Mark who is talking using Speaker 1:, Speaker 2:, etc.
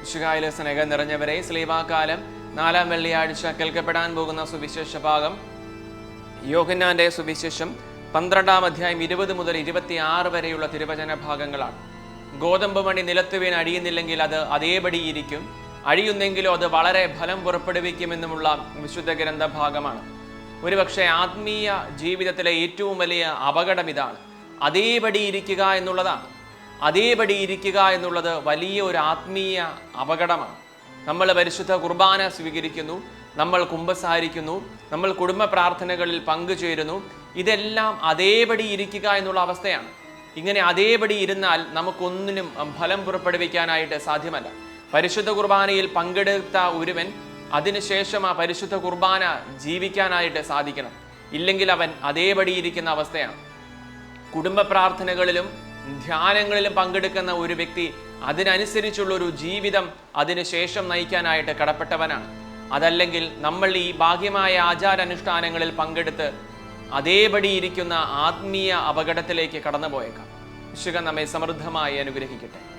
Speaker 1: വിശുകായിലെ സ്നേഹം നിറഞ്ഞവരെ സ്ലീവാകാലം നാലാം വെള്ളിയാഴ്ച കേൾക്കപ്പെടാൻ പോകുന്ന സുവിശേഷ ഭാഗം. യോഹന്നാന്റെ സുവിശേഷം പന്ത്രണ്ടാം അധ്യായം ഇരുപത് മുതൽ ഇരുപത്തി ആറ് വരെയുള്ള തിരുവചന ഭാഗങ്ങളാണ്. ഗോതമ്പ് മണി നിലത്ത് അഴിയുന്നില്ലെങ്കിൽ അത് അതേപടി ഇരിക്കും. അഴിയുന്നെങ്കിലോ അത് വളരെ ഫലം പുറപ്പെടുവിക്കുമെന്നുമുള്ള വിശുദ്ധ ഗ്രന്ഥ ഭാഗമാണ്. ഒരുപക്ഷെ ആത്മീയ ജീവിതത്തിലെ ഏറ്റവും വലിയ അപകടം ഇതാണ്. അതേപടി ഇരിക്കുക എന്നുള്ളതാണ്. അതേപടി ഇരിക്കുക എന്നുള്ളത് വലിയ ഒരു ആത്മീയ അപകടമാണ്. നമ്മൾ പരിശുദ്ധ കുർബാന സ്വീകരിക്കുന്നു നമ്മൾ കുമ്പസാരിക്കുന്നു നമ്മൾ കുടുംബ പ്രാർത്ഥനകളിൽ പങ്കുചേരുന്നു. ഇതെല്ലാം അതേപടി ഇരിക്കുക എന്നുള്ള അവസ്ഥയാണ്. ഇങ്ങനെ അതേപടി ഇരുന്നാൽ നമുക്കൊന്നിനും ഫലം പുറപ്പെടുവിക്കാനായിട്ട് സാധ്യമല്ല. പരിശുദ്ധ കുർബാനയിൽ പങ്കെടുത്ത ഒരുവൻ അതിനുശേഷം ആ പരിശുദ്ധ കുർബാന ജീവിക്കാനായിട്ട് സാധിക്കണം. ഇല്ലെങ്കിൽ അവൻ അതേപടി ഇരിക്കുന്ന അവസ്ഥയാണ്. കുടുംബ പ്രാർത്ഥനകളിലും ധ്യാനങ്ങളിലും പങ്കെടുക്കുന്ന ഒരു വ്യക്തി അതിനനുസരിച്ചുള്ള ഒരു ജീവിതം അതിനുശേഷം നയിക്കാനായിട്ട് കടപ്പെട്ടവനാണ്. അതല്ലെങ്കിൽ നമ്മൾ ഈ ഭാഗ്യമായ ആചാരാനുഷ്ഠാനങ്ങളിൽ പങ്കെടുത്ത് അതേപടി ഇരിക്കുന്ന ആത്മീയ അപകടത്തിലേക്ക് കടന്നുപോയേക്കാം. വിശുഖ നമ്മെ സമൃദ്ധമായി അനുഗ്രഹിക്കട്ടെ.